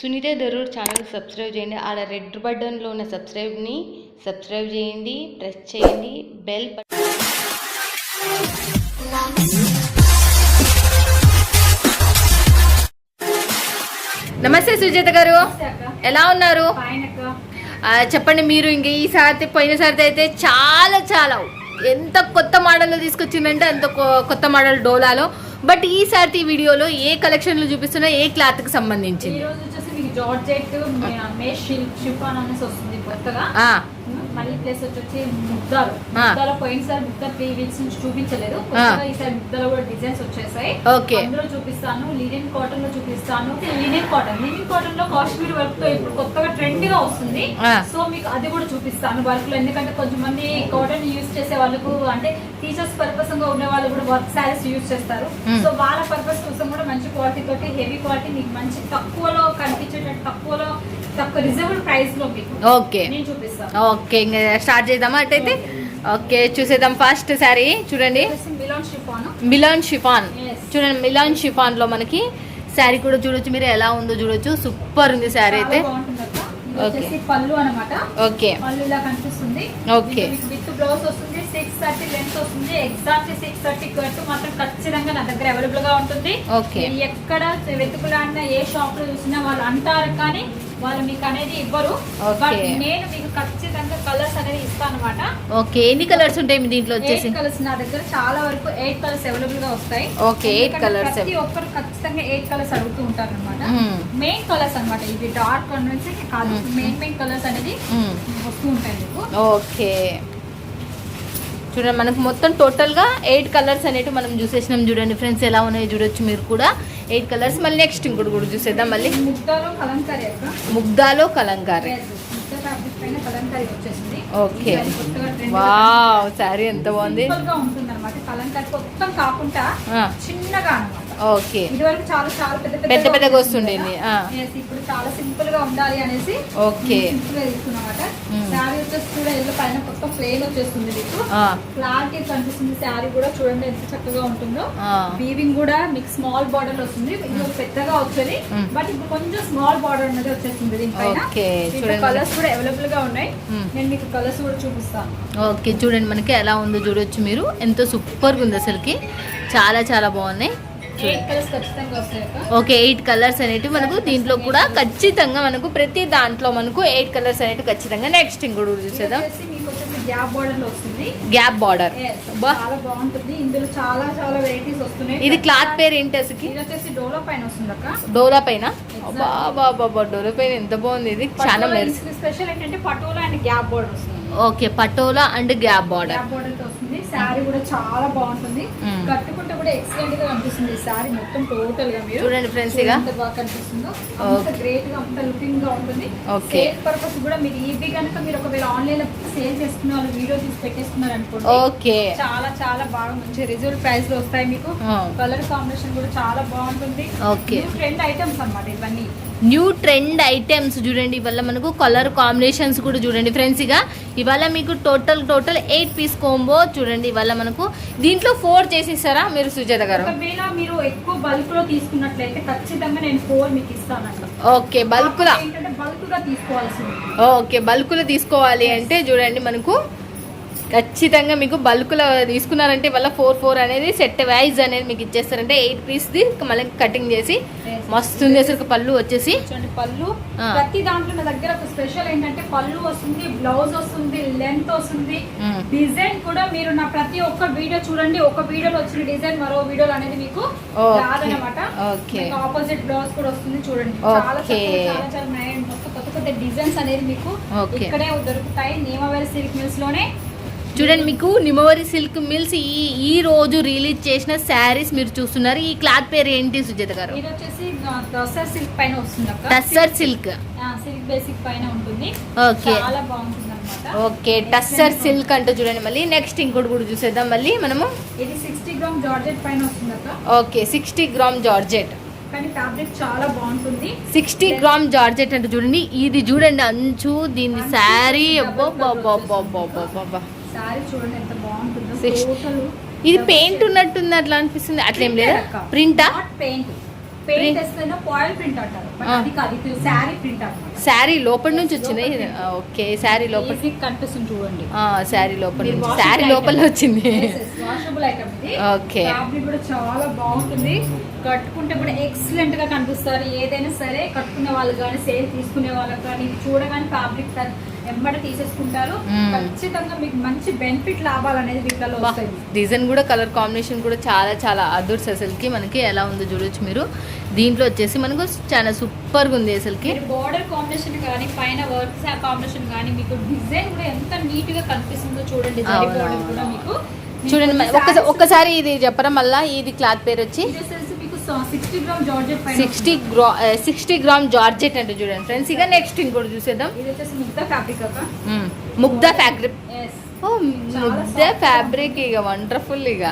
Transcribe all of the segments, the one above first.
Sunitha Darur channel subscribe చేయండి. ఆడ red బటన్లో ఉన్న సబ్స్క్రైబ్ని సబ్స్క్రైబ్ చేయండి. ప్రెస్ చేయండి. బెల్ బటన్ నమస్తే సుజాత గారు. ఎలా ఉన్నారు? చెప్పండి మీరు ఇంక ఈసారి పోయినసారి అయితే చాలా చాలా ఎంత కొత్త మోడల్ తీసుకొచ్చిందంటే అంత కొ- కొత్త మోడల్ డోలాలో. బట్ ఈసారి ఈ వీడియోలో ఏ కలెక్షన్లు చూపిస్తున్నా ఏ క్లాత్కి ఈ సంబంధించింది జార్జెట్ మే షిల్క్ షిఫాన్ అనేసి వస్తుంది కొత్తగా. మళ్ళీ ప్లేస్ వచ్చి ముద్దాలు. ముద్దాల పోయినసారి ముద్ద త్రీ వీక్స్ నుంచి చూపించలేదు. ఈసారి ముద్దలో కూడా డిజైన్స్ వచ్చేసాయి. ఓకే. అందులో చూపిస్తాను లినెన్ కాటన్లో చూపిస్తాను. లినెన్ కాటన్ లినెన్ కాటన్లో కాశ్మీర్ వర్క్తో ఇప్పుడు కొత్తగా ట్రెండ్గా వస్తుంది. సో మీకు అది కూడా చూపిస్తాను వర్క్లో. ఎందుకంటే కొంచెం మంది కాటన్ యూస్ చేసే వాళ్ళకు అంటే టీచర్స్ పర్పస్గా ఉన్న వాళ్ళు కూడా వర్క్ శారీస్ యూస్ చేస్తారు. సో వాళ్ళ పర్పస్ కోసం కూడా మంచి క్వాలిటీ తోటి హెవీ క్వాలిటీ మీకు మంచి తక్కువలో కనిపించేటట్టు తక్కువలో తక్కువ రిజర్వ్డ్ ప్రైస్లో మీకు ఓకే. నేను చూపిస్తాను. ఓకే. ఇంకా స్టార్ట్ చేద్దామా? అటైతే ఓకే చూసేద్దాం ఫస్ట్ శారీ. చూడండి. Milan chiffon. Milan chiffon Yes. చూడండి మిలాన్ షిఫాన్లో మనకి శారీ కూడా చూడొచ్చు. మీరు ఎలా ఉందో చూడొచ్చు. సూపర్ ఉంది శారీ అయితే. పళ్ళు అన్నమాట. ఓకే. పళ్ళు ఇలా కనిపిస్తుంది. విత్ బ్లౌజ్ వస్తుంది సిక్స్ థర్టీ లెంత్ వస్తుంది. ఎగ్జాక్ట్ సిక్స్ థర్టీ కట్ మాత్రం ఖచ్చితంగా నా దగ్గర అవైలబుల్గా ఉంటుంది. మీరు ఎక్కడ వెతుకులాడినా ఏ షాప్లో చూసినా వాళ్ళు అంటారు కానీ వాళ్ళు మీకు అనేది ఇవ్వరు. Okay. బట్ నేను మీకు ఖచ్చితంగా కలర్స్ అనేది ఇస్తాను అనమాట ఓకే ఎన్ని కలర్స్ ఉంటాయి మీ దీంట్లో వచ్చేసి? ఎయిట్ కలర్స్ నా దగ్గర చాలా వరకు ఎయిట్ కలర్స్ అవైలబుల్గా వస్తాయి. colours. ప్రతి ఒక్కరు ఖచ్చితంగా ఎయిట్ కలర్స్ అడుగుతూ ఉంటారు అనమాట. మెయిన్ కలర్స్ అన్నమాట ఇవి. డార్క్ కాదు మెయిన్ మెయిన్ కలర్స్ అనేది. వస్తూ ఉంటాయి మీకు. ఓకే. చూడండి మనకు మొత్తం టోటల్గా ఎయిట్ కలర్స్ అనేటివి మనం చూసేసినాం చూడండి. ఫ్రెండ్స్ ఎలా ఉన్నాయో చూడొచ్చు మీరు కూడా. Eight colours. మళ్ళీ నెక్స్ట్ ఇంకోటి కూడా చూసేద్దాం మళ్ళీ. ముగ్ధాలో కలంకారీ ఓకే. వావ్ శారీ ఎంత బాగుంది. కలంకారీ మొత్తం కాకుండా చిన్నగా అనమాట ఓకే. ఇదివరకు చాలా చాలా పెద్ద పెద్ద పెద్దగా వస్తుండేది ఇప్పుడు చాలా సింపుల్గా ఉండాలి అనేసి ఓకే. సింపుల్గా తీసుకున్నమాట మ్మ్. శారీ వచ్చేసి కూడా ఎల్లో పైన కొత్త ప్లేన్ వచ్చేస్తుంది మీకు. క్లారిటీ కనిపిస్తుంది. శారీ కూడా చూడండి ఎంత చక్కగా ఉంటుందో. వీవింగ్ కూడా మీకు స్మాల్ బార్డర్ వస్తుంది. ఇది పెద్దగా వచ్చేది. బట్ ఇప్పుడు కొంచెం స్మాల్ బార్డర్ అనేది వచ్చేస్తుంది దీనిపైన ఓకే, చూడండి. కలర్స్ కూడా అవైలబుల్గా ఉన్నాయి. నేను మీకు కలర్స్ కూడా చూపిస్తాను. ఓకే చూడండి మనకి ఎలా ఉందో చూడొచ్చు మీరు. ఎంతో సూపర్గా ఉంది అసలుకి. చాలా చాలా బాగున్నాయి. ఓకే ఎయిట్ కలర్స్ అనేటివి మనకు దీంట్లో కూడా ఖచ్చితంగా మనకు ప్రతి దాంట్లో మనకు ఎయిట్ కలర్స్ అనేటివి ఖచ్చితంగా నెక్స్ట్ ఇంకోటి చూసేద్దాం. గ్యాప్ బార్డర్ ఇందులో చాలా చాలా వెరైటీస్ వస్తున్నాయి ఇది క్లాత్ పేరు ఏంటి డోలో పైన వస్తుంది డోలా పైన? బాబా బాబా డోలా పైన ఎంత బాగుంది ఇది. చాలా స్పెషల్ ఏంటంటే పటోలా అండ్ గ్యాప్ బోర్డర్ వస్తుంది. Okay patola and gap border వస్తుంది శారీ కూడా చాలా బాగుంటుంది. కట్టుకుంటే కూడా ఎక్సలెంట్గా కనిపిస్తుంది శారీ మొత్తం టోటల్గా మీరు. చూడండి ఇక. ఎంత బాగా కనిపిస్తుందో. అంత గ్రేట్గా అంత లుకింగ్గా ఉంటుంది. సేల్ పర్పస్ కూడా మీరు ఇవి కనుక మీరు ఒకవేళ ఆన్లైన్లో సేల్ చేసుకున్న వాళ్ళు వీడియో తీసి పెట్టేస్తున్నారు అనుకోండి. ఓకే. చాలా చాలా బాగా మంచి రిజల్ట్ ప్రైస్లో వస్తాయి మీకు. కలర్ కాంబినేషన్ కూడా చాలా బాగుంటుంది. ట్రెండ్ ఐటమ్స్ అన్నమాట ఇవన్నీ. న్యూ ట్రెండ్ ఐటమ్స్ చూడండి. ఇవాళ మనకు కలర్ కాంబినేషన్స్ కూడా చూడండి ఫ్రెండ్స్ ఇక. ఇవాళ మీకు total total eight piece combo చూడండి. ఇవాళ మనకు దీంట్లో ఫోర్ చేసిస్తారా మీరు సుజాత గారు? ఒకవేళ మీరు ఎక్కువ బల్క్లో తీసుకున్నట్లయితే ఖచ్చితంగా నేను ఫోర్ మీకు ఇస్తానంట ఓకే బల్క్ ఓకే బల్కులో తీసుకోవాలి అంటే చూడండి మనకు ఖచ్చితంగా మీకు బల్కులో తీసుకున్నారంటే వాళ్ళ ఫోర్ ఫోర్ అనేది సెట్ వైజ్ అనేది మీకు ఇచ్చేస్తారంటే ఎయిట్ పీస్ది మళ్ళీ కటింగ్ చేసి మస్తుంది అసలు పళ్ళు వచ్చేసి పళ్ళు. ప్రతి దాంట్లో నా దగ్గర ఒక స్పెషల్ ఏంటంటే పళ్ళు వస్తుంది బ్లౌజ్ వస్తుంది లెంత్ వస్తుంది. డిజైన్ కూడా మీరు నా ప్రతి ఒక్క వీడియో చూడండి ఒక వీడియోలో వచ్చిన డిజైన్ మరో వీడియోలో అనేది మీకు. రాదనమాట. ఆపోజిట్ బ్లౌజ్ కూడా వస్తుంది చూడండి చాలా చాలా. కొత్త కొత్త డిజైన్స్ అనేది మీకు. ఇక్కడే దొరుకుతాయి నేమవేల్ సిల్క్ మిల్స్లోనే చూడండి మీకు నిమవరి సిల్క్ మిల్స్ ఈ ఈ రోజు రిలీజ్ చేసిన శారీస్ మీరు చూస్తున్నారు. ఈ క్లాత్ పేరు ఏంటి సుజాత గారు? సిల్క్ పైన టస్సర్ సిల్క్ సిల్క్ బేసిక్ పైన ఉంటుంది. Okay. చాలా బాగుంటుంది అనమాట ఓకే టస్సర్ సిల్క్ అంటూ చూడండి మళ్ళీ. నెక్స్ట్ ఇంకోటి కూడా చూసేద్దాం మళ్ళీ. మనము ఇది సిక్స్టీ గ్రామ్ జార్జెట్ పైన వస్తుంది ఓకే సిక్స్టీ గ్రామ్ జార్జెట్ చాలా బాగుంటుంది. సిక్స్టీ గ్రామ్ జార్జెట్ అంటే చూడండి. ఇది చూడండి అంచు దీని శారీ double. చూడండి ఎంత బాగుంటుందో. Six- టోటల్ ఇది పెయింట్ ఉన్నట్టుంది అట్లా అనిపిస్తుంది. అట్లా ఏం లేదా? ప్రింటా? పెయింట్ పెయింట్ వేస్తేనే పాయిల్ ప్రింట్ అంటారు. బట్ ఆ. అది కాదు ఇది శారీ ప్రింట్ అన్నమాట. శారీ లోపల నుంచి వచ్చింది? ఓకే శారీ లోపల. కనిపిస్తుంది చూడండి. శారీ లోపల నుంచి. శారీ. లోపల వచ్చింది. వాషబుల్ ఐటమ్ ఇది. Okay. ఫ్యాబ్రిక్ కూడా చాలా బాగుంటుంది. కట్టుకుంటే కూడా ఎక్సలెంట్గా కనిపిస్తారు. ఏదైనా సరే కట్టుకునే వాళ్ళు కానీ సేల్ తీసుకునే వాళ్ళకి కానీ చూడగానే ఫ్యాబ్రిక్ ఎంబడి తీసేసుకుంటారు. ఖచ్చితంగా మీకు మంచి బెనిఫిట్ లాభాలు అనేది వీటిలో వస్తాయి. డిజైన్ కూడా కలర్ కాంబినేషన్ కూడా చాలా చాలా అదుర్స్ అసలుకి మనకి ఎలా ఉందో చూడొచ్చు మీరు. దీంట్లో వచ్చేసి మనకు చాలా సూపర్గా ఉంది అసలుకి బోర్డర్ కాంబినేషన్ కానీ పైన వర్క్ కాంబినేషన్ కానీ మీకు డిజైన్ కూడా ఎంత నీట్గా కనిపిస్తుందో చూడండి. కూడా. మీకు. చూడండి ఒక్కసారి ఇది చెప్పరా మళ్ళా ఇది క్లాత్ పేరు వచ్చి sixty gram sixty gram georgette అంటే చూడండి ఫ్రెండ్స్. ఇక నెక్స్ట్ ఇంకోటి చూసేద్దాం. ముగ్ధా ఫ్యాబ్రిక్. ఓ ముగ్ధా. ఫ్యాబ్రిక్ ఇక వండర్ఫుల్ ఇక.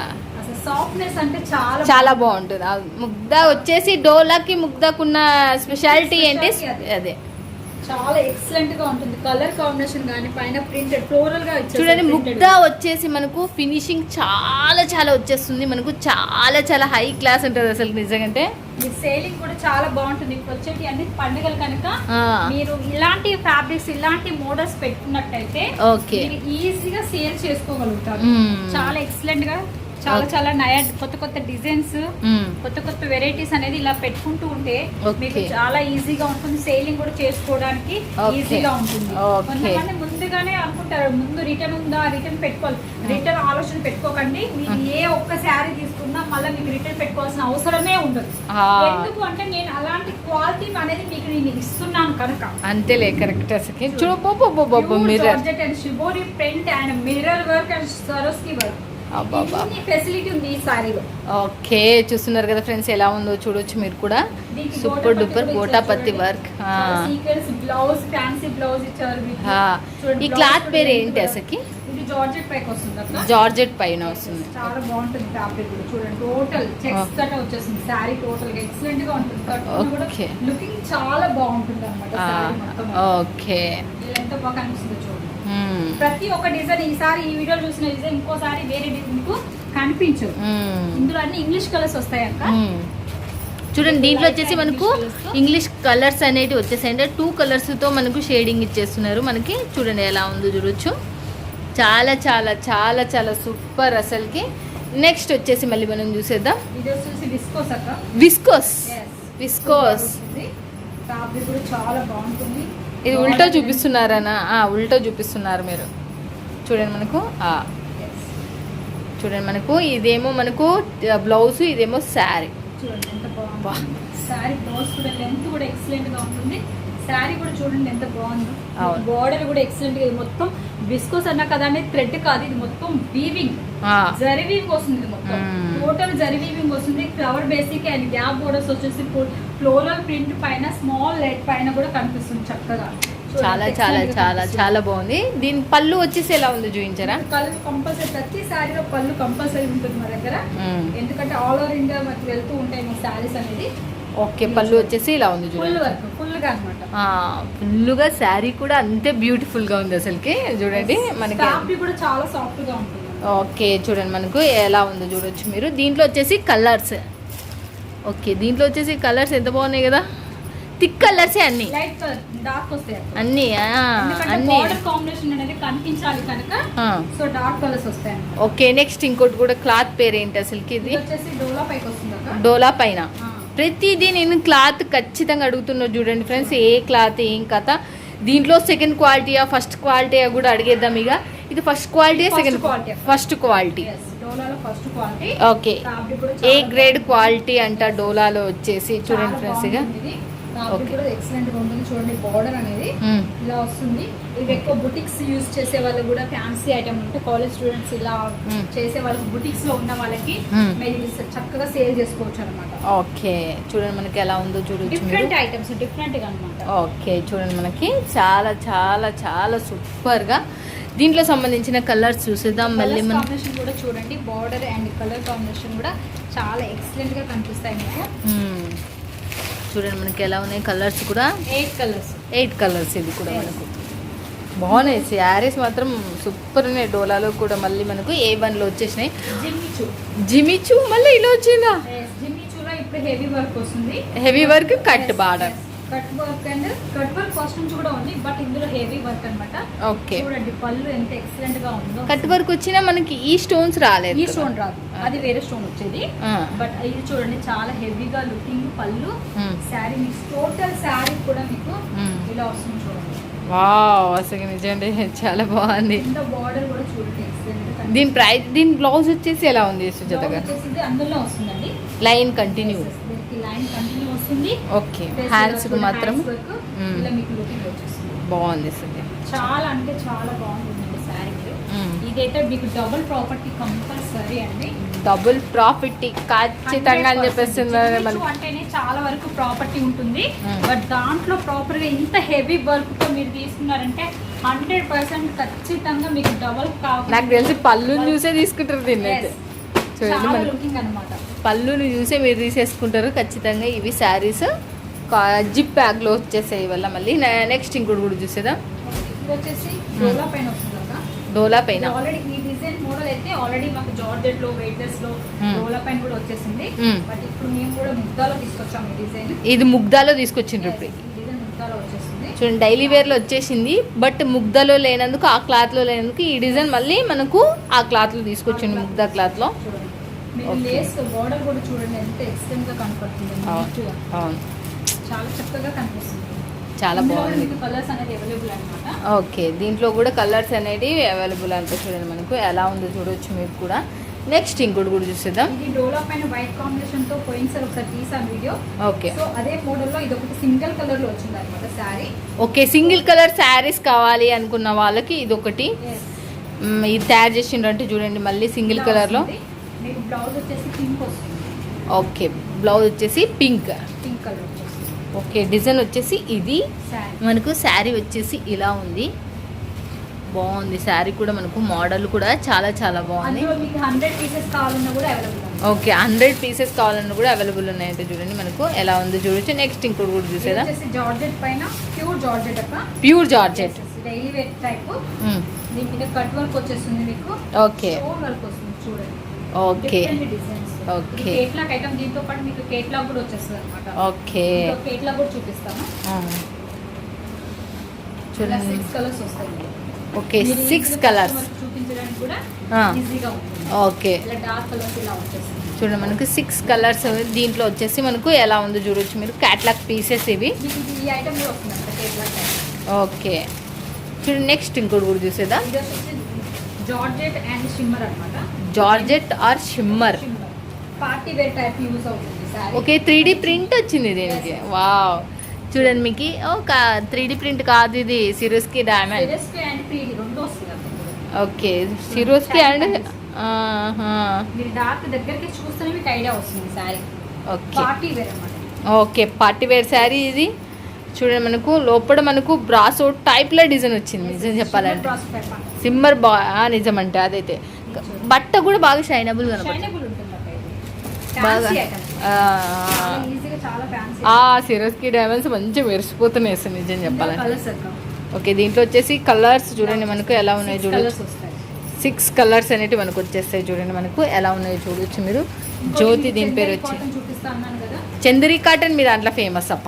సాఫ్ట్నెస్ అంటే చాలా చాలా బాగుంటుంది. ముగ్ధ వచ్చేసి డోలాకి ముగ్ధకున్న స్పెషాలిటీ ఏంటి? అదే. చాలా ఎక్సలెంట్గా ఉంటుంది. కలర్ కాంబినేషన్ కానీ పైన ప్రింటెడ్ ఫ్లోరల్గా చూడండి ముగ్ధ వచ్చేసి మనకు ఫినిషింగ్ చాలా చాలా వచ్చేస్తుంది. మనకు చాలా చాలా హై క్లాస్ ఉంటుంది అసలు నిజంగా సేలింగ్ కూడా చాలా బాగుంటుంది. ఇప్పుడు వచ్చేటి అన్ని పండుగలు కనుక. మీరు ఇలాంటి ఫ్యాబ్రిక్స్ ఇలాంటి మోడల్స్ పెట్టుకున్నట్టయితే ఓకే ఈజీగా సేల్ చేసుకోగలుగుతారు. మ్మ్. చాలా ఎక్సలెంట్గా చాలా చాలా నయా కొత్త కొత్త డిజైన్స్ మ్మ్. కొత్త కొత్త వెరైటీస్ అనేది ఇలా పెట్టుకుంటూ ఉంటే. మీకు చాలా ఈజీగా ఉంటుంది. సేలింగ్ కూడా చేసుకోవడానికి. ఈజీగా ఉంటుంది. కొంతమంది ముందుగానే అనుకుంటారు ముందు రిటర్న్ ఉందా రిటర్న్ పెట్టుకోవాలి. రిటర్న్ ఆలోచన పెట్టుకోకండి. మీరు ఏ ఒక్క శారీ తీసుకున్నా మళ్ళీ మీకు రిటర్న్ పెట్టుకోవాల్సిన అవసరమే ఉండదు. ఎందుకు అంటే నేను అలాంటి క్వాలిటీ అనేది మీకు నేను ఇస్తున్నాను కనుక. అంతేలే కరెక్ట్ అసలు చూడు mirror print and. Mirror work and. Swarovski work okay చూస్తున్నారు కదా ఫ్రెండ్స్ ఎలా ఉందో చూడొచ్చు మీరు కూడా. సూపర్ డూపర్ గోటాపత్తి ఇచ్చారు వర్క్. ఈ క్లాత్ పేరు ఏంటి ఇది జార్జెట్ పైన వస్తుంది. చాలా బాగుంటుంది ఫ్యాబ్రిక్ కూడా. చూడండి టోటల్ చెక్స్ కట్ వచ్చేసింది శారీ టోటల్గా ఎక్సలెంట్గా ఉంటుంది. కట్టుకున్న కూడా Okay. లుకింగ్ చాలా బాగుంటుంది అనమాట ఆ, శారీ మొత్తం. ఓకే. ఎంత బాగా మ్మ్. ప్రతి ఒక్క డిజైన్ ఈసారి ఈ వీడియో చూసిన డిజైన్ ఇంకోసారి వేరే డిజైన్ మీకు కనిపించదు మ్మ్. ఇందులో అన్ని ఇంగ్లీష్ కలర్స్ వస్తాయి అక్క. చూడండి దీంట్లో వచ్చేసి మనకు ఇంగ్లీష్ కలర్స్ అనేవి వచ్చేసాయి. అంటే టూ కలర్స్తో మనకు షేడింగ్ ఇచ్చేస్తున్నారు. మనకి చూడండి ఎలా ఉందో చూడొచ్చు. చాలా చాలా చాలా చాలా సూపర్ అసలుకి. నెక్స్ట్ వచ్చేసి మళ్ళీ మనం చూసేద్దాం. విస్కోస్ విస్కోస్ చాలా బాగుంటుంది. ఇది ఉల్టా చూపిస్తున్నారనా? ఆ, ఉల్టా చూపిస్తున్నారు మీరు. చూడండి మనకు. చూడండి మనకు ఇదేమో మనకు బ్లౌజ్ ఇదేమో శారీ. చూడండి ఎంత వా. బాగుంది శారీ బ్లౌజ్ కూడా లెంత్ కూడా ఎక్సలెంట్గా ఉంటుంది. శారీ కూడా చూడండి ఎంత బాగుందో. బార్డర్ కూడా ఎక్సలెంట్గా మొత్తం బిస్కోస్ అన్నా కదా అనేది థ్రెడ్ కాదు ఇది మొత్తం వీవింగ్ జరీ వీవింగ్ వస్తుంది ఇది మొత్తం. టోటల్ జరీ వీవింగ్ వస్తుంది flower basic and gap borders వచ్చేసి ఫ్లోరల్ ప్రింట్ పైన స్మాల్ లెట్ పైన కూడా కనిపిస్తుంది చక్కగా. చాలా చాలా చాలా. చాలా బాగుంది. దీని పళ్ళు వచ్చేసి ఎలా ఉంది చూపించరా? కలర్ కంపల్సరీ ప్రతి శారీలో పళ్ళు కంపల్సరీ ఉంటుంది మా దగ్గర. ఎందుకంటే ఆల్ ఓవర్ ఇండియా మనకి వెళ్తూ ఉంటాయి మా శారీస్ అనేది. ఓకే పళ్ళు వచ్చేసి ఇలా ఉంది చూడండి వర్క్ ఫుల్గా అనమాట ఆ, ఫుల్లుగా శారీ కూడా అంతే బ్యూటిఫుల్గా ఉంది అసలుకి. చూడండి మనకి కూడా చాలా సాఫ్ట్గా ఉంటుంది. ఓకే చూడండి మనకు ఎలా ఉందో చూడొచ్చు మీరు. దీంట్లో వచ్చేసి కలర్స్. ఓకే దీంట్లో వచ్చేసి కలర్స్ ఎంత బాగున్నాయి కదా? థిక్ కలర్సే అన్ని. అన్ని అన్ని. బార్డర్ కాంబినేషన్ అనేది కనిపించాలి కనుక ఆ. సో డార్క్ కలర్స్ వస్తాయి అన్నమాట. ఓకే నెక్స్ట్ ఇంకోటి కూడా క్లాత్ పేరు ఏంటి అసలుకి ఇది? డోలా పైన. ప్రతిదీ నేను క్లాత్ ఖచ్చితంగా అడుగుతున్నా చూడండి ఫ్రెండ్స్ ఏ క్లాత్ ఏం కథ. దీంట్లో సెకండ్ క్వాలిటీయా ఫస్ట్ క్వాలిటీయా కూడా అడిగేద్దాం ఇక. ఇది first quality second. First quality okay A grade quality అంట డోలాలో వచ్చేసి చూడండి ఫ్రెండ్స్ ఇక. కూడా ఎక్సలెంట్గా ఉంటుంది. చూడండి బార్డర్ అనేది మ్మ్. ఇలా వస్తుంది. ఇవి ఎక్కువ బుటిక్స్ యూజ్ చేసే వాళ్ళు కూడా ఫ్యాన్సీ ఐటమ్ ఉంటే కాలేజ్ స్టూడెంట్స్ ఇలా మ్మ్. చేసే వాళ్ళకి బుటిక్స్లో ఉన్న వాళ్ళకి. మీరు ఇది చక్కగా సేల్ చేసుకోవచ్చు అనమాట ఓకే చూడండి మనకి ఎలా ఉందో చూడొచ్చు డిఫరెంట్ ఐటమ్స్ డిఫరెంట్గా అనమాట ఓకే చూడండి మనకి చాలా చాలా చాలా సూపర్గా దీంట్లో సంబంధించిన కలర్స్ చూసేద్దాం మళ్ళీ మనం కూడా చూడండి. బార్డర్ అండ్ కలర్ కాంబినేషన్ కూడా చాలా ఎక్సలెంట్గా కనిపిస్తాయి మీకు. చూడండి మనకి ఎలా ఉన్నాయి కలర్స్ కూడా. ఎయిట్ కలర్స్ ఎయిట్ కలర్స్ ఇది కూడా మనకు. బాగున్నాయి. శారీస్ మాత్రం సూపర్ ఉన్నాయి. డోలాలో కూడా మళ్ళీ మనకు ఏ వన్లో వచ్చేసినాయి. జిమిచు మళ్ళీ ఇలా వచ్చిందా? హెవీ వర్క్ వస్తుంది. Heavy work cut border. Cut work and cut work first నుంచి కూడా ఉంది బట్ ఇందులో హెవీ వర్క్ అన్నమాట. ఓకే చూడండి పళ్ళు ఎంత ఎక్సలెంట్గా ఉందో. కట్ వర్క్ వచ్చినా మనకి ఈ స్టోన్స్ రాలేదు ఈ స్టోన్ రాదు. అది వేరే స్టోన్ వచ్చేది. బట్ ఇది చూడండి చాలా హెవీగా లుకింగ్ పళ్ళు. శారీ మీకు టోటల్ శారీ కూడా మీకు. ఇలా వస్తుంది చూడండి. వావ్ అసలు నిజంగా చాలా బాగుంది. కింద బార్డర్ కూడా చూడండి ఎక్సలెంట్ దీని ప్రైస్ దీని బ్లౌజ్ వచ్చేసి ఎలా ఉంది సుజాత గారు? అందులో వస్తుందండి. లైన్ కంటిన్యూ లైన్ కంటిన్యూ వస్తుంది. ఓకే హ్యాండ్స్ మాత్రం hands work, మ్మ్. ఇలా మీకు లుకింగ్ వచ్చేస్తుంది. బాగుంది సుజాత చాలా అంటే చాలా బాగుంటుంది శారీ మ్మ్. ఇదైతే మీకు డబుల్ ప్రాపర్టీ కంపల్సరీ అండి. డబుల్ ప్రాఫిట్ ఖచ్చితంగా అని చెప్పేస్తున్నారు 100% మనకి. అంటేనే చాలా వరకు ప్రాపర్టీ ఉంటుంది. బట్ దాంట్లో ప్రాపర్గా ఇంత హెవీ వర్క్తో మీరు తీసుకున్నారంటే హండ్రెడ్ పర్సెంట్ ఖచ్చితంగా మీకు డబుల్ నాకు తెలిసి పళ్ళుని చూసే తీసుకుంటారు దీన్ని పళ్ళుని చూసే మీరు తీసేసుకుంటారు ఖచ్చితంగా. ఇవి శారీస్ జిప్ బ్యాగ్లో వచ్చేసాయి వల్ల మళ్ళీ. నెక్స్ట్ ఇంకోటి కూడా చూసేదా వచ్చేసి డోలా పైన డోలా పైన. ఆల్రెడీ అయితే ఆల్రెడీ మాకు జార్జెట్లో వెయిట్లెస్లో మ్మ్. డోలా పైన కూడా వచ్చేసింది. బట్ ఇప్పుడు మేము కూడా ముద్దాలో తీసుకొచ్చాము ఈ డిజైన్ ఇది ముగ్ధాలో తీసుకొచ్చిండ్రు ఇప్పుడు. చూడండి డైలీ వేర్లో వచ్చేసింది బట్ ముగ్ధలో లేనందుకు ఆ క్లాత్లో లేనందుకు ఈ డిజైన్ మళ్ళీ మనకు ఆ క్లాత్లో తీసుకొచ్చింది ముగ్ధా క్లాత్లో. లేస్ బోర్డర్ కూడా చూడండి ఎంత కనపడుతుంది. అవును. చాలా చక్కగా కనిపిస్తుంది. చాలా బాగుంది. మీకు అనేది ఓకే దీంట్లో కూడా కలర్స్ అనేవి అవైలబుల్ అంతా చూడండి మనకు. ఎలా ఉందో చూడొచ్చు మీరు కూడా. నెక్స్ట్ ఇంకోటి కూడా చూసేద్దాం. ఇది డోలా పైన వైట్ కాంబినేషన్తో పోయినసారి ఒకసారి తీసాను వీడియో ఓకే. సో అదే మోడల్లో ఇది ఒకటి సింగిల్ కలర్లో వచ్చింది అనమాట sari okay single colour saris కావాలి అనుకున్న వాళ్ళకి ఇది ఒకటి. ఇది తయారు చేసిండ్రు అంటే చూడండి మళ్ళీ సింగిల్ కలర్లో మీకు బ్లౌజ్ వచ్చేసి పింక్ వస్తుంది. ఓకే బ్లౌజ్ వచ్చేసి పింక్ కలర్ ఓకే డిజైన్ వచ్చేసి ఇది. మనకు శారీ వచ్చేసి ఇలా ఉంది. బాగుంది శారీ కూడా మనకు మోడల్ కూడా చాలా చాలా బాగుంది. ఓకే హండ్రెడ్ పీసెస్ కావాలన్నా కూడా అవైలబుల్ ఉన్నాయంటే చూడండి మనకు. ఎలా ఉందో చూడొచ్చు. నెక్స్ట్ ఇంకోటి కూడా చూసేదా? జార్జెట్ పైన pure georgette pure georgette daily wear type దీని కట్ వర్క్ వచ్చేస్తుంది మీకు. ఓకే స్టోన్ వర్క్ వస్తుంది చూడండి. Okay Okay. కేట్లాగ్ ఐటమ్ దీంతో పాటు మీకు కేట్లాగ్ కూడా వచ్చేస్తుంది అనమాట ఓకే. కేట్లాగ్ కూడా చూపిస్తాను చూడండి. సిక్స్ కలర్స్ వస్తాయి. ఓకే సిక్స్ కలర్స్ చూపించడానికి కూడా. ఈజీగా ఉంటుంది. ఓకే. ఇలా డార్క్ కలర్స్ ఇలా వచ్చేస్తుంది. చూడండి మనకు సిక్స్ కలర్స్ దీంట్లో వచ్చేసి మనకు ఎలా ఉందో చూడొచ్చు. మీరు క్యాట్లాగ్ పీసెస్ ఇవి. ఓకే. చూడండి నెక్స్ట్ ఇంకోటి కూడా చూసేదా? జార్జెట్ అండ్ షిమ్మర్ అన్నమాట. Georgette or shimmer party wear type use అవుతుంది సారీ. ఓకే త్రీ ప్రింట్ వచ్చింది దీనికి? వావ్. చూడండి మీకు ఒక త్రీ ప్రింట్ కాదు ఇది Swarovski diamond Swarovski and three D రెండు వస్తుంది అన్నమాట. ఓకే సిరోస్కి అండ్ మీరు డార్క్ దగ్గరికి చూస్తేనే మీకు ఐడియా వస్తుంది sari. Okay. Party wear okay party wear sari ఇది. చూడండి మనకు లోపల మనకు బ్రాసో టైప్లో డిజైన్ వచ్చింది నిజం చెప్పాలంటే. సిమ్మర్ బా ఆ, నిజం అంటే అదైతే బట్ట కూడా బాగా షైనబుల్ కనపడుతుంది Shineable ఉంటుంది అక్క ఇది. బాగా. ఆ, ఆ సిరోస్కి డైమండ్స్ మంచిగా మెరిసిపోతున్నాయి అసలు నిజం చెప్పాలంటే. ఓకే దీంట్లో వచ్చేసి కలర్స్ చూడండి మనకు ఎలా ఉన్నాయో చూడొచ్చు సిక్స్ కలర్స్ అనేవి మనకు వచ్చేస్తాయి చూడండి మనకు ఎలా ఉన్నాయో చూడొచ్చు మీరు. జ్యోతి దీని పేరు వచ్చి చంద్రీ కాటన్ మీ దాంట్లో ఫేమస్ అప్ప.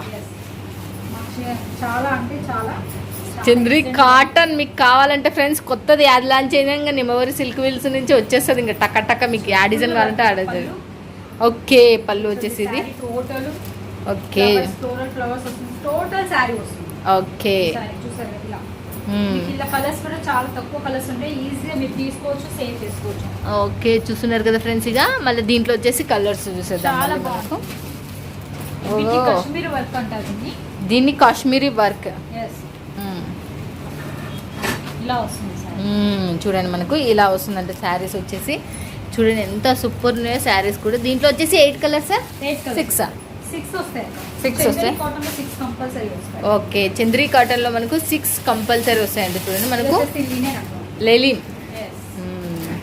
చంద్రీ కాటన్ మీకు కావాలంటే ఫ్రెండ్స్ కొత్తది యాడ్ లాంచ్ అయినా ఇంకా నిమ్మవరి సిల్క్ వీల్స్ నుంచి వచ్చేస్తుంది. ఇంకా టక్క టక్క మీకు యా డిజైన్ కావాలంటే ఆడదు ఓకే పళ్ళు వచ్చేసి ఇది టోటల్ ఓకే. ఫ్లోరల్ ఫ్లవర్స్ వస్తుంది. టోటల్ శారీ వస్తుంది. ఓకే. శారీ చూసారు కదా ఇలా? మ్మ్. మీకు ఇలా కలర్స్ కూడా చాలా తక్కువ కలర్స్ ఉంటాయి ఈజీగా మీరు తీసుకోవచ్చు సేవ్ చేసుకోవచ్చు. ఓకే చూస్తున్నారు కదా ఫ్రెండ్స్ ఇక. మళ్ళీ దీంట్లో వచ్చేసి కలర్స్ చూసేద్దాం చాలా. కాశ్మీర్ వర్క్ అంటారు దీన్ని. దీన్ని కాశ్మీరీ వర్క్. ఎస్ ఇలా వస్తుంది మ్మ్. చూడండి మనకు ఇలా వస్తుందంటే శారీస్ వచ్చేసి. చూడండి ఎంత సూపర్ ఉన్నాయో శారీస్ కూడా. దీంట్లో వచ్చేసి ఎయిట్ కలర్స్ సిక్స్ సిక్స్ వస్తాయి Six వస్తాయి? కాటన్లో సిక్స్ కంపల్సరీ వస్తాయి. ఓకే చంద్రీ కాటన్లో మనకు సిక్స్ కంపల్సరీ వస్తాయండి చూడండి మనకు. లెలిన్. మ్మ్.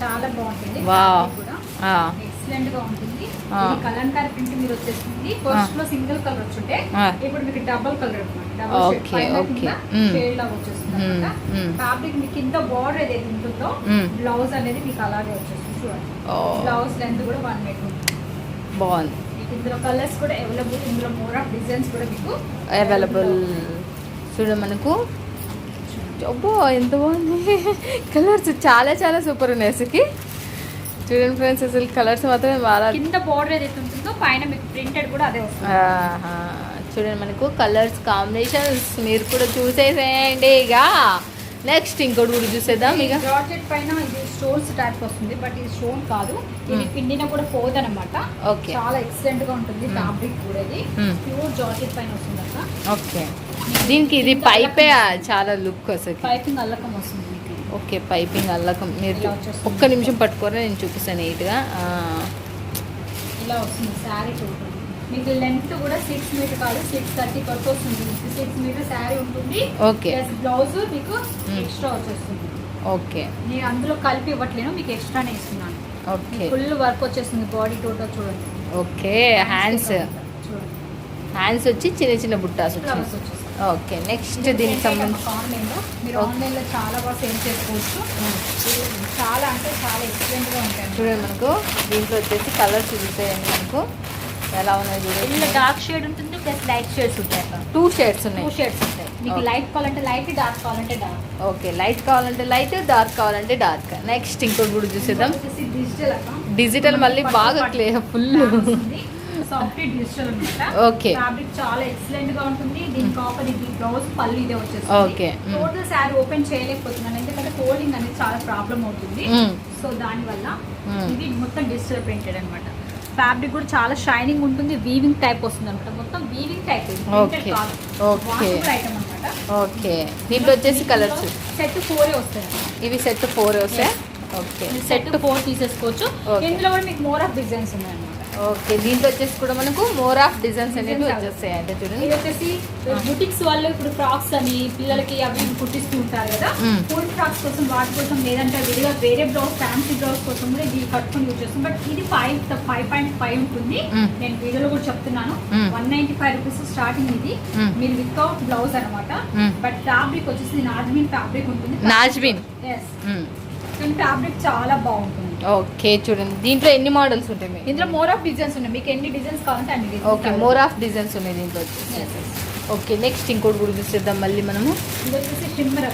చాలా బాగుంటుంది. వావ్. కలంకారీ ప్రింట్ మీరు వచ్చేసింది ఫస్ట్లో సింగిల్ కలర్ వచ్చుంటే. ఇప్పుడు మీకు డబుల్ కలర్ mm. ఫ్యాబ్రిక్ మీకు కింద బార్డర్ ఏదైతే ఉంటుందో Mm. బ్లౌజ్ అనేది మీకు అలాగే వచ్చేస్తుంది. చూడండి. ఓ, బ్లౌజ్ లెంత్ కూడా వన్ మీటర్ బాగుంది. ఇందులో కలర్స్ కూడా అవైలబుల్ ఇందులో మోర్ ఆఫ్ డిజైన్స్ కూడా మీకు అవైలబుల్ చూడ మనకు. అబ్బో ఎంత బాగుంది. కలర్స్ చాలా చాలా సూపర్ ఉన్నాయి అసలుకి. చూడండి ఫ్రెండ్స్ అసలు కలర్స్ మాత్రం బాగా కింద బోర్డర్ ఏదైతే ఉంటుందో పైన మీకు ప్రింటెడ్ కూడా అదే వస్తుంది. చూడండి మనకు కలర్స్ కాంబినేషన్స్ మీరు కూడా చూసేసేయండి ఇక. నెక్స్ట్ ఇంకోటి కూడా చూసేద్దాం ఇక. జార్జెట్ పైన ఇది స్టోన్స్ టైప్ వస్తుంది బట్ ఇది స్టోన్ కాదు. ఇది Hmm. పిండిన కూడా పోదనమాట ఓకే చాలా ఎక్సలెంట్గా ఉంటుంది Hmm. ఫ్యాబ్రిక్ కూడా ఇది. Hmm. ప్యూర్ జార్జెట్ పైన వస్తుంది అక్క ఓకే దీనికి ఇది పైపే చాలా లుక్ అసలు పైపింగ్ అల్లకం వస్తుంది. ఓకే పైపింగ్ అల్లకం. మీరు. ఒక్క నిమిషం పట్టుకోరా నేను చూపిస్తాను నీట్గా. ఇలా వస్తుంది శారీ మీకు లెంత్ కూడా సిక్స్ మీటర్ కాదు సిక్స్ థర్టీ వరకు వస్తుంది. సిక్స్ మీటర్ శారీ ఉంటుంది ఓకే. బ్లౌజ్ మీకు. ఎక్స్ట్రా వచ్చేస్తుంది. ఓకే. నేను అందులో కలిపి ఇవ్వట్లేను మీకు ఎక్స్ట్రానే ఇస్తున్నాను. ఓకే. ఫుల్ వర్క్ వచ్చేస్తుంది బాడీ టోటల్ చూడండి. ఓకే హ్యాండ్స్ హ్యాండ్స్ వచ్చి చిన్న చిన్న బుట్టాస్ వచ్చి ఓకే నెక్స్ట్ దీనికి సంబంధించి ఆన్లైన్లో మీరు Okay. ఆన్లైన్లో చాలా బాగా సేల్ చేసుకోవచ్చు. ఇది చాలా అంటే చాలా ఎక్సలెంట్గా ఉంటాయి చూడండి మనకు దీంట్లో వచ్చేసి కలర్స్ చూసేయండి మనకు. ఎలా ఉన్నాయి ఇందులో చూడండి డార్క్ షేడ్ ఉంటుంది ప్లస్ లైట్ షేడ్స్ ఉంటాయి అక్కడ టూ షేడ్స్ టూ ఉన్నాయి షేడ్స్ ఉంటాయి. మీకు. లైట్ కావాలంటే లైట్ డార్క్ కావాలంటే డార్క్ ఓకే లైట్ కావాలంటే లైట్ డార్క్ కావాలంటే డార్క్ నెక్స్ట్ ఇంకోటి కూడా చూసేద్దాం. డిజిటల్ డిజిటల్ మళ్ళీ బాగా క్లియర్ ఫుల్ సాఫ్ట్వేర్ డిజిటల్ అనమాట Okay. ఫ్యాబ్రిక్ చాలా ఎక్సలెంట్గా ఉంటుంది. దీనికి ఆఫర్ ఇది బ్లౌజ్ పళ్ళు ఇదే వచ్చేస్తుంది. Okay. Mm. Total sari open చేయలేకపోతున్నాను. ఎందుకంటే ఫోల్డింగ్ అనేది చాలా ప్రాబ్లం అవుతుంది. సో దాని వల్ల. ఇది మొత్తం డిజిటల్ ప్రింటెడ్ అన్నమాట. ఫ్యాబ్రిక్ కూడా చాలా షైనింగ్ ఉంటుంది. వీవింగ్ టైప్ వస్తుంది అనమాట మొత్తం వీవింగ్ టైప్. ఐటమ్ అనమాట ఓకే. దీంట్లో వచ్చేసి కలర్స్. సెట్ ఫోరే వస్తాయి. ఇవి సెట్ ఫోర్ వస్తాయి. ఓకే సెట్ ఫోర్ తీసేసుకోవచ్చు. ఇందులో కూడా మీకు మోర్ ఆఫ్ డిజైన్స్ ఉన్నాయి అన్నమాట ఓకే దీంట్లో వచ్చేసి కూడా మనకు మోర్ ఆఫ్ డిజైన్స్ అనేవి వచ్చేస్తాయి అంటే చూడండి ఇది వచ్చేసి బుటిక్స్ వాళ్ళు ఇప్పుడు ఫ్రాక్స్ అని పిల్లలకి అవి కుట్టిస్తూ ఉంటారు కదా. ఫుల్ ఫ్రాక్స్ కోసం వాటి కోసం లేదంటే విడిగా వేరే బ్లౌజ్ ఫ్యాన్సీ బ్లౌజ్ కోసం కూడా ఇది కట్టుకొని యూజ్ చేస్తాం బట్ ఇది ఫైవ్ ఫైవ్ పాయింట్ ఫైవ్ ఉంటుంది. నేను వీడియోలో కూడా చెప్తున్నాను. One ninety five rupees starting ఇది. మీరు వితౌట్ బ్లౌజ్ అనమాట. బట్ ఫ్యాబ్రిక్ వచ్చేసి నాజ్మిన్ ఫ్యాబ్రిక్ ఉంటుంది నాజ్మిన్. ఎస్. కానీ ఫ్యాబ్రిక్ చాలా బాగుంటుంది. ఓకే చూడండి. దీంట్లో ఎన్ని మోడల్స్ ఉంటాయి మీకు? ఇందులో మోర్ ఆఫ్ డిజైన్స్ ఉన్నాయి. మీకు ఎన్ని డిజైన్స్ కావాలంటే అన్ని ఓకే మోర్ ఆఫ్ డిజైన్స్ ఉన్నాయి దీంట్లో వచ్చేసి. ఓకే నెక్స్ట్ ఇంకోటి కూడా చూసేద్దాం మళ్ళీ మనము. ఇది వచ్చేసి షిమ్మర్.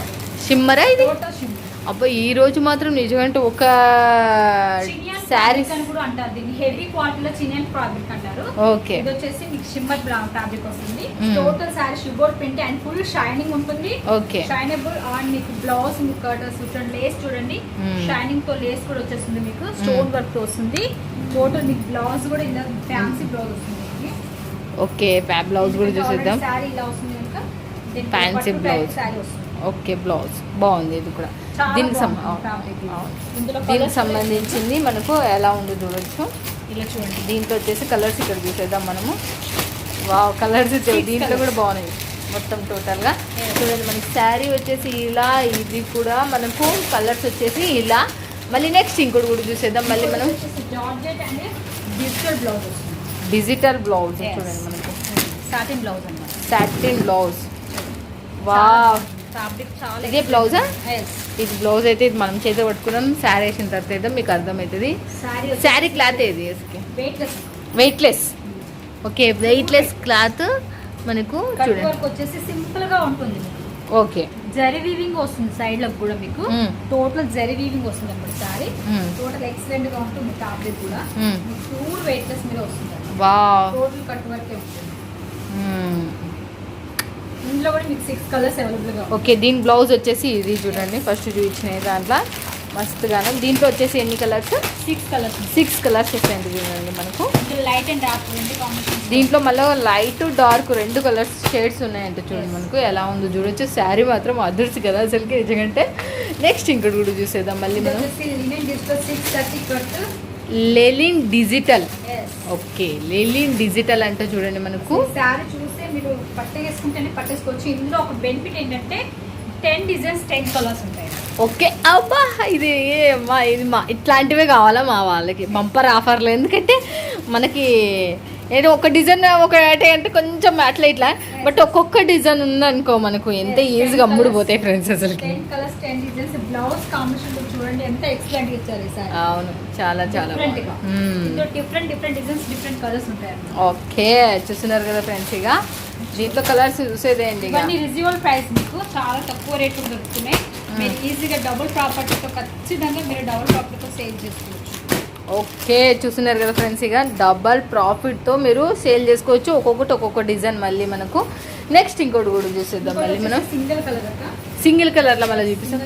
షిమ్మరా ఇది? షిమ్మర్. అబ్బా ఈ రోజు మాత్రం నిజమంటే ఒక శారీస్ కూడా అంటారు దీన్ని. హెవీ క్వాలిటీలో చినియన్ ఫ్యాబ్రిక్ అంటారు. ఓకే. ఇది వచ్చేసి మీకు షిమ్మర్ ఫ్యాబ్రిక్ వస్తుంది. Total sugar print and full shining ఉంటుంది. ఓకే. షైనబుల్ అండ్ మీకు బ్లౌజ్ చూడండి లేస్ చూడండి. షైనింగ్తో లేస్ కూడా వచ్చేస్తుంది మీకు. స్టోన్ వర్క్తో వస్తుంది. టోటల్ మీకు బ్లౌజ్ కూడా ఇలా ఫ్యాన్సీ బ్లౌజ్ వస్తుంది ఓకే బ్లౌజ్ కూడా చూసేద్దాం. సారీ వస్తుంది ఓకే బ్లౌజ్ బాగుంది ఇది కూడా. దీనికి దీనికి సంబంధించింది మనకు ఎలా ఉందో చూడొచ్చు. ఇలా చూడండి. దీంట్లో వచ్చేసి కలర్స్ ఇక్కడ చూసేద్దాం మనము. వావ్ కలర్స్ దీంట్లో. కూడా బాగున్నాయి మొత్తం టోటల్గా. చూడండి మనకి శారీ వచ్చేసి ఇలా ఇది కూడా మనకు కలర్స్ వచ్చేసి ఇలా. మళ్ళీ నెక్స్ట్ ఇంకోటి కూడా చూసేద్దాం. మళ్ళీ మనం డిజిటల్ బ్లౌజ్ డిజిటల్ బ్లౌజ్. చూడండి మనకు. Satin blouse satin blouse wow fabric చాలా ఇదే బ్లౌజా. ఇది బ్లౌజ్ అయితే ఇది మనం చేత పట్టుకున్నాం. శారీ వేసిన తర్వాత అయితే మీకు అర్థమవుతుంది. శారీ క్లాత్ ఏది వెయిట్లెస్ ఓకే వెయిట్లెస్ క్లాత్ మనకు వచ్చేసి సింపుల్గా ఉంటుంది. ఓకే జరీ వీవింగ్ వస్తుంది సైడ్లకు కూడా మీకు. టోటల్ జరీ వీవింగ్ వస్తుంది శారీ మ్మ్. టోటల్ ఎక్సలెంట్గా ఉంటుంది ఫ్యాబ్రిక్ కూడా. ప్యూర్ వెయిట్లెస్ మీద వస్తుంది వావ్ టోటల్ కట్ వర్క్ ఉంటుంది. మ్మ్. ఇందులో కూడా మీకు సిక్స్ కలర్స్ ఓకే దీని బ్లౌజ్ వచ్చేసి ఇది చూడండి. ఫస్ట్ చూపించిన దాంట్లో మస్తుగానే దీంట్లో వచ్చేసి ఎన్ని colours six colours six colours వస్తాయండి చూడండి మనకు. లైట్ అండ్ డార్క్ కాంబినేషన్ దీంట్లో మళ్ళీ లైట్ డార్క్ రెండు కలర్స్ షేడ్స్ ఉన్నాయంట చూడండి మనకు. ఎలా ఉందో చూడొచ్చు. శారీ మాత్రం అదృష్టి కదా అసలుకి. నిజంటే నెక్స్ట్ ఇంకోటి కూడా చూసేద్దాం. మళ్ళీ మనం linen digital okay linen digital అంటే చూడండి మనకు. శారీ మీరు పట్టేసుకుంటేనే పట్టేసుకోవచ్చు. ఇందులో ఒక బెనిఫిట్ ఏంటంటే టెన్ డిజైన్స్ టెన్ కలర్స్ ఉంటాయి. ఓకే. అబ్బా ఇది మా ఇది మా ఇట్లాంటివే కావాలా మా వాళ్ళకి? బంపర్ ఆఫర్లు ఎందుకంటే మనకి ఏదో ఒక డిజైన్ ఒక అంటే కొంచెం అట్లా ఇట్లా బట్ ఒక్కొక్క డిజైన్ ఉందనుకో మనకు ఎంత ఈజీగా అమ్ముడు పోతాయి ఫ్రెండ్స్ అసలుకి. Ten colours ten designs blouse combination చూడండి ఎంత ఎక్సలెంట్ ఇచ్చారు ఈసారి అవును. చాలా చాలా different different designs different colours ఉంటాయి ఓకే. చూస్తున్నారు కదా ఫ్రెండ్స్ ఇక. దీంట్లో కలర్స్ చూసేదేంటి ఇక. ఇవన్నీ రిజివల్ ప్రైస్ మీకు. చాలా తక్కువ రేట్లు దొరుకుతున్నాయి. మీరు ఈజీగా డబుల్ ప్రాపర్టీతో ఖచ్చితంగా మీరు డబుల్ ప్రాపర్టీతో సేల్ చేసుకోవచ్చు. ఓకే చూస్తున్నారు కదా ఫ్రెండ్స్ ఇక. డబల్ ప్రాఫిట్తో మీరు సేల్ చేసుకోవచ్చు. ఒక్కొక్కటి ఒక్కొక్క డిజైన్ మళ్ళీ మనకు. నెక్స్ట్ ఇంకోటి కూడా చూసేద్దాం మళ్ళీ మనం. సింగిల్ కలర్ సింగిల్ కలర్లో మళ్ళీ చూపిస్తాం.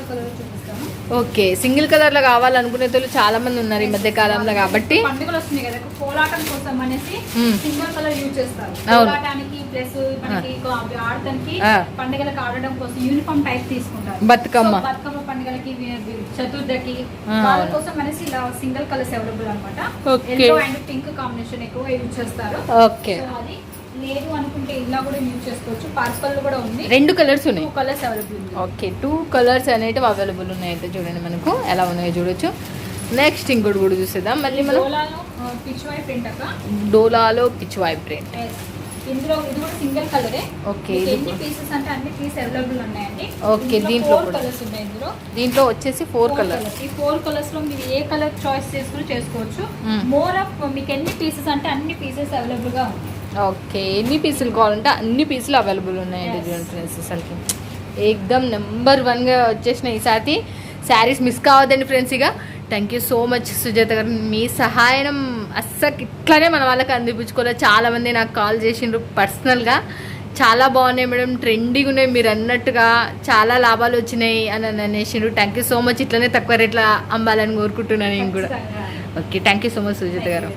ఓకే సింగిల్ కలర్లో కావాలనుకునే వాళ్ళు చాలా మంది ఉన్నారు ఈ మధ్య కాలంలో కాబట్టి. పండుగలు వస్తున్నాయి కదా కోలాటం కోసం అనేసి. సింగిల్ కలర్ యూజ్ చేస్తారు. కోలాటానికి ప్లస్ మనకి ఆడటానికి. పండుగలకు ఆడడం కోసం యూనిఫామ్ టైప్ తీసుకుంటారు. బతుకమ్మ. బతుకమ్మ పండుగలకి వి- వి- చతుర్థకి వాళ్ళ. కోసం అనేసి ఇలా సింగిల్ కలర్స్ అవైలబుల్ అనమాట. ఎల్లో అండ్ పింక్ కాంబినేషన్ ఎక్కువ యూజ్ చేస్తారు. ఓకే. అది లేదు అనుకుంటే ఇలా కూడా యూజ్ చేసుకోవచ్చు. పర్పల్ కూడా ఉంది. రెండు కలర్స్ ఉన్నాయి. Colours available okay. Two colours అనేటివి అవైలబుల్ ఉన్నాయంటే చూడండి మనకు. ఎలా ఉన్నాయో చూడొచ్చు. నెక్స్ట్ ఇంకోటి కూడా చూసేద్దాం. మళ్ళీ మనం డోలాలో పిచ్ వై ప్రింట్ డోలాలో పిచ్ వైబ్రెంట్ Yes. ఇందులో ఇది కూడా సింగిల్ కలరే ఓకే, ఎన్ని. పీసెస్ అంటే అన్ని పీస్ అవైలబుల్ ఉన్నాయండి ఓకే, దీంట్లో ఫోర్. కలర్స్ ఉన్నాయి ఇందులో దీంట్లో వచ్చేసి ఫోర్ కలర్ colours. ఈ ఫోర్ కలర్స్లో మీరు ఏ కలర్ చాయిస్ చేసుకుని చేసుకోవచ్చు Hmm. మోర్ ఆఫ్ మీకు ఎన్ని పీసెస్ అంటే అన్ని పీసెస్ అవైలబుల్గా ఉన్నాయి ఓకే ఎన్ని పీసులు కావాలంటే అన్ని పీసులు అవైలబుల్ ఉన్నాయండి. చూడండి ఫ్రెండ్స్ అసలుకి ఏకదమ్ నెంబర్ వన్గా వచ్చేసిన ఈ సాతి శారీస్ మిస్ కావద్దండి ఫ్రెండ్స్ ఇక thank you so much Sujatha గారు. మీ సహాయం అస్సలు ఇట్లానే మన వాళ్ళకి అందిపించుకోవాలి చాలామంది నాకు కాల్ చేసిండ్రు పర్సనల్గా. చాలా బాగున్నాయి మేడం ట్రెండీగా ఉన్నాయి మీరు అన్నట్టుగా చాలా లాభాలు వచ్చినాయి అని అని అనేసిండ్రు. థ్యాంక్ యూ సో మచ్ ఇట్లనే తక్కువ రేట్ల అమ్మాలని కోరుకుంటున్నాను నేను కూడా. Okay thank you so much Sujatha గారు.